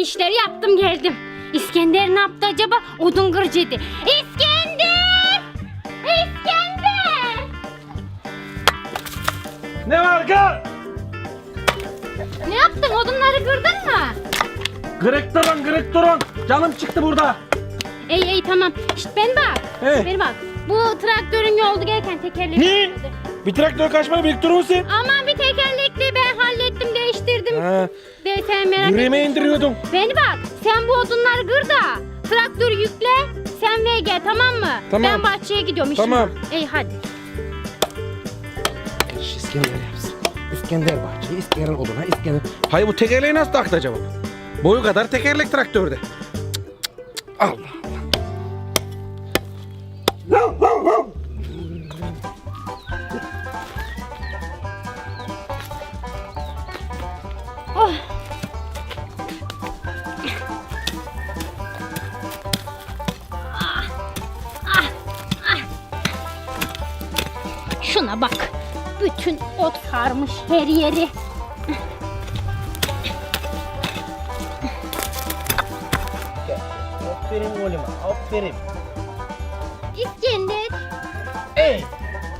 yaptım geldim. İskender ne yaptı acaba? Odun kırıcıydı. İskender! İskender! Ne var kız? Ne yaptın? Odunları kırdın mı? Kırık durun kırık durun. Canım çıktı burada. Ey ey tamam. Şşt ben bak. He. Beni bak. Bu traktörün yolda gelirken tekerlekli. Ne? Bir traktör kaçmaya birlik durur musun? Aman bir tekerlekli ben hallettim değiştirdim. Ha, sen merak yüreğime etme. indiriyordum. Beni bak sen bu odunları kır da traktörü yükle sen ve gel tamam mı? Tamam. Ben bahçeye gidiyorum işim Tamam. var. Ey hadi. İskender yapsın. İskender bahçeyi, İskender oduna, İskender... Hayır bu tekerleği nasıl taktı acaba? Boyu kadar tekerlek traktörde. Cık, cık, cık. Allah Bak. Bütün ot sarmış her yeri. Aferin oğlum, aferin. İskender Ey,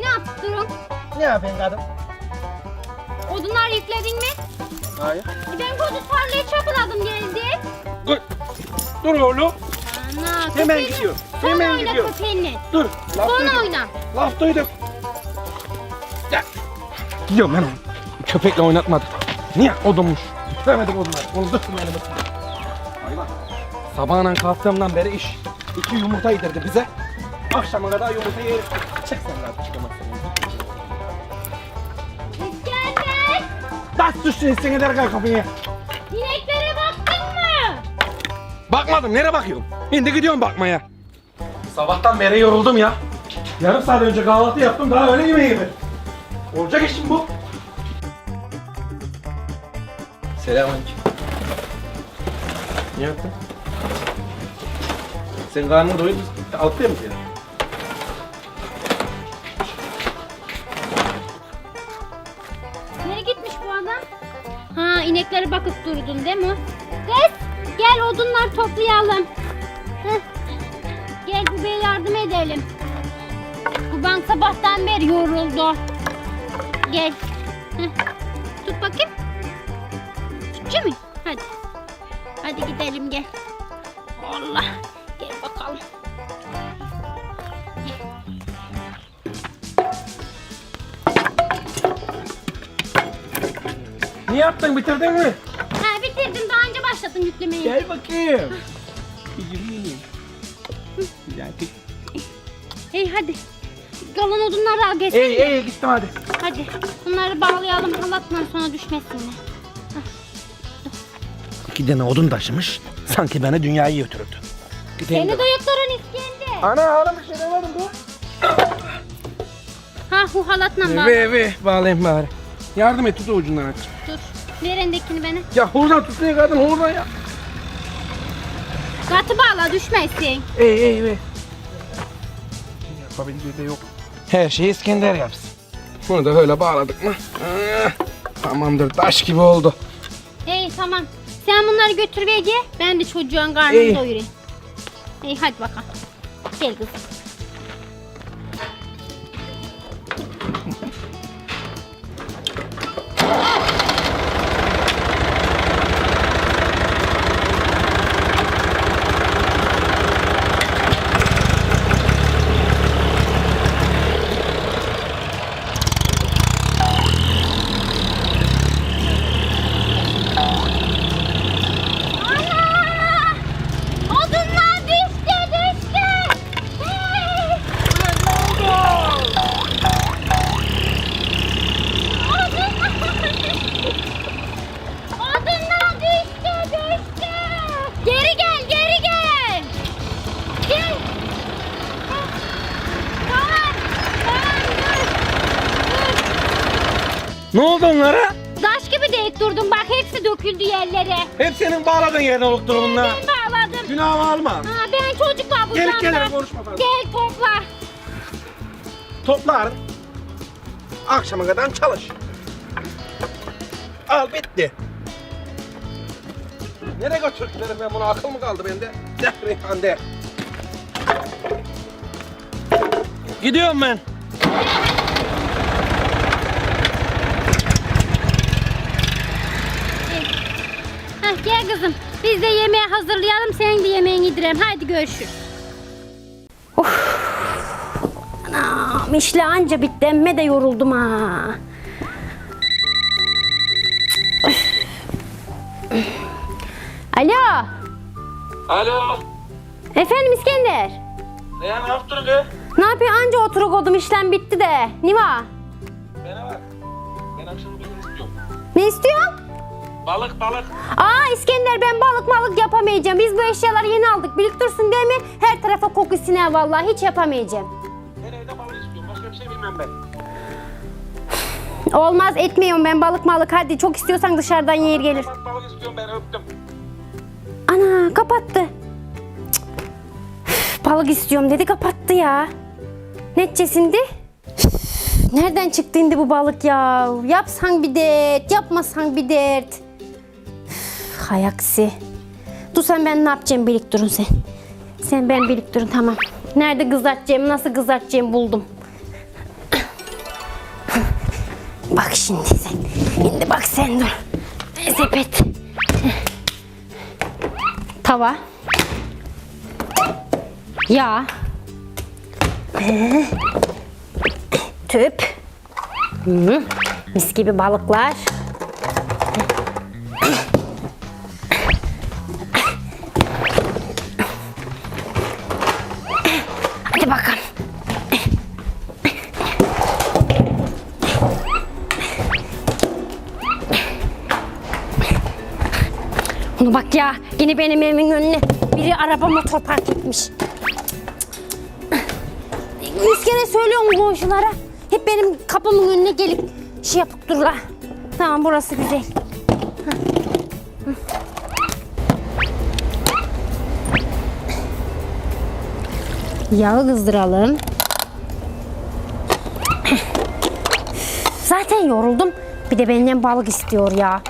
ne yaptın? ne yapıyorsun kadın? Odunlar yükledin mi? Hayır. E Ben kodu tarlayı çapaladım geldi. Dur. Dur oğlum. Ana, Hemen köpeğini- gidiyor, Son hemen oyna gidiyor. Dur. Laf Son duydum. oyna. Laf duydum. Gel. Gidiyorum onu. Köpekle oynatmadım. Niye odunmuş? Bitiremedik odunları. Onu dur elime. Hayvan. Sabahından kalktığımdan beri iş. İki yumurta yedirdi bize. Akşama kadar yumurta yeriz. Çek sen rahat çıkamazsın. Bas düştün sen eder kal kapıya. İneklere baktın mı? Bakmadım nereye bakıyorum? Şimdi gidiyorum bakmaya. Sabahtan beri yoruldum ya. Yarım saat önce kahvaltı yaptım daha öğle yemeği yemedim. Olacak işim bu. Selamünaleyküm. Ne yaptın? Sen karnını doyur, altıya mı geldin? Nereye gitmiş bu adam? Ha ineklere bakıp durdun değil mi? Kız gel odunlar toplayalım. Heh. Gel bu beye yardım edelim. Bu bank sabahtan beri yoruldu. Gel. Heh. Tut bakayım. Tutacak mı? Hadi. Hadi gidelim gel. Allah. Gel bakalım. Ne yaptın bitirdin mi? Ha bitirdim daha önce başladım yüklemeyi. Gel bakayım. Yürüyeyim. Güzel. Hey hadi. Kalan odunları al geçsin. Ey ey gittim hadi. Hadi bunları bağlayalım halatla sonra düşmesinler. İki tane odun taşımış. Sanki beni dünyayı götürürdü. Gideyim Seni de- de yutturun İskender. Ana hala bir şey demedim bu. Ha bu halatla bağla. Ve ve bağlayayım bari. Yardım et tut ucundan aç. Dur. Ver elindekini bana. Ya hurdan tut ne kadın hurdan ya. Katı bağla düşmesin. Ey ey ve. Yapabildiği de yok. Her şeyi İskender yapsın. Bunu da böyle bağladık mı? Ah, tamamdır taş gibi oldu. Hey tamam. Sen bunları götür Ece. Ben de çocuğun karnını İyi. doyurayım. Hey hadi bakalım. Gel kızım. Onlara? Taş gibi deyip durdum bak hepsi döküldü yerlere. Hep senin bağladığın yerden olup durumunda. Ben bağladım. Günahımı alma. Ha, ben çocuklar bu Gelip gelirim, konuşma fazla. Gel topla. Toplar. Akşama kadar çalış. Al bitti. Nereye götürdüler ben bunu akıl mı kaldı bende? De Reyhan de. Gidiyorum ben. Gel kızım. Biz de yemeği hazırlayalım. Senin de yemeğini yedirelim. Haydi görüşürüz. Of. Anam işle anca bitti. Emme de yoruldum ha. Alo. Alo. Efendim İskender. Reyhan ne yaptın? Ne yapıyor? Anca oturuk oldum. işlem bitti de. Niva. Bana bak. Ben akşam bir istiyorum. Ne istiyorsun? Balık balık. Aa İskender ben balık malık yapamayacağım. Biz bu eşyaları yeni aldık. Birlik dursun değil mi? Her tarafa koku siner vallahi. Hiç yapamayacağım. Ben evde balık istiyorum. Başka bir şey bilmem ben. Olmaz etmiyorum ben balık malık. Hadi çok istiyorsan dışarıdan yer gelir. Bak balık istiyorum ben öptüm. Ana kapattı. Üf, Balık istiyorum dedi kapattı ya. Üf, Nereden çıktı indi bu balık ya? Yapsan bir dert, yapmasan bir dert. Hay aksi. Dur sen ben ne yapacağım birlik durun sen. Sen ben birlik durun tamam. Nerede kızartacağım, nasıl kızartacağım buldum. Bak şimdi sen. Şimdi bak sen dur. Sepet. Tava. Yağ. Tüp. Mis gibi balıklar. Bak ya. Yine benim evimin önüne biri araba motor park etmiş. Yüz kere söylüyorum komşulara. Hep benim kapımın önüne gelip şey yapıp dururlar. Tamam burası güzel. Yağı kızdıralım. Zaten yoruldum. Bir de benden balık istiyor ya.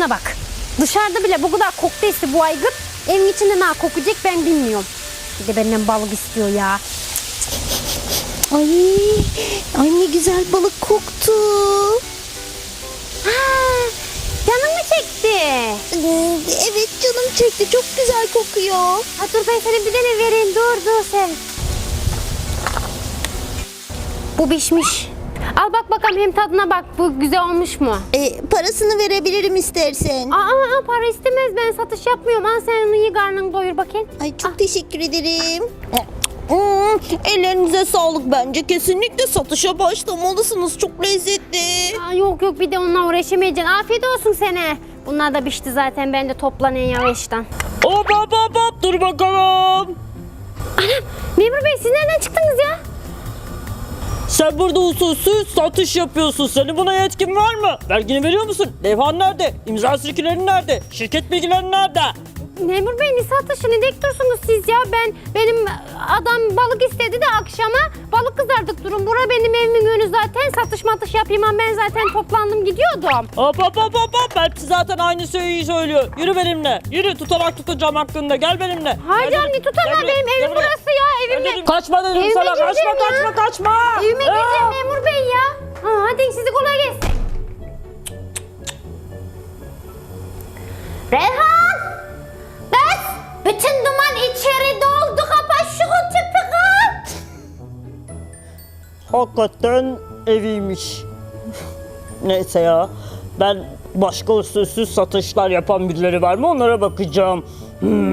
Buna bak. Dışarıda bile bu kadar kokteyse bu aygıt. Evin içinde ne kokacak ben bilmiyorum. Bir de benden balık istiyor ya. Ay, ay ne güzel balık koktu. Ha, canın mı çekti? Evet canım çekti. Çok güzel kokuyor. Ha, dur ben sana bir tane vereyim. Dur dur sen. Bu pişmiş. Al bak bakalım hem tadına bak. Bu güzel olmuş mu? Ee, parasını verebilirim istersen. Aa, aa, para istemez. Ben satış yapmıyorum. Al sen onu iyi karnını doyur bakayım. Ay çok teşekkür ederim. Hmm, ellerinize sağlık bence. Kesinlikle satışa başlamalısınız. Çok lezzetli. Aa, yok yok bir de onunla uğraşamayacaksın. Afiyet olsun sana. Bunlar da pişti zaten. Ben de toplanan yavaştan. Hop hop hop hop dur bakalım. Memur Bey siz nereden çıktınız ya? Sen burada usulsüz satış yapıyorsun. Senin buna yetkin var mı? Vergini veriyor musun? Levhan nerede? İmza sirkülerin nerede? Şirket bilgilerin nerede? Memur Bey ne satışı ne dek dursunuz siz ya? Ben benim adam balık istedi de akşama balık kızardık durun. Bura benim evimin önü zaten satış matış yapayım ama ben zaten toplandım gidiyordum. Hop hop hop hop hop. Hepsi zaten aynı şeyi söylüyor. Yürü benimle. Yürü tutarak tutacağım hakkında. Gel benimle. Hayır Gel canım ne buraya, tutamam gel benim gel evim buraya. burası ya Gel evimde. dedim, Kaçma dedim Evime sana. Kaçma ya. kaçma kaçma. Evime gireceğim memur bey ya. Ha, hadi sizi kolay gelsin. Reyhan! Bütün duman içeri doldu. Kapat şu tüpü kız. Hakikaten eviymiş. Neyse ya. Ben başka usulsüz satışlar yapan birileri var mı onlara bakacağım. Hmm.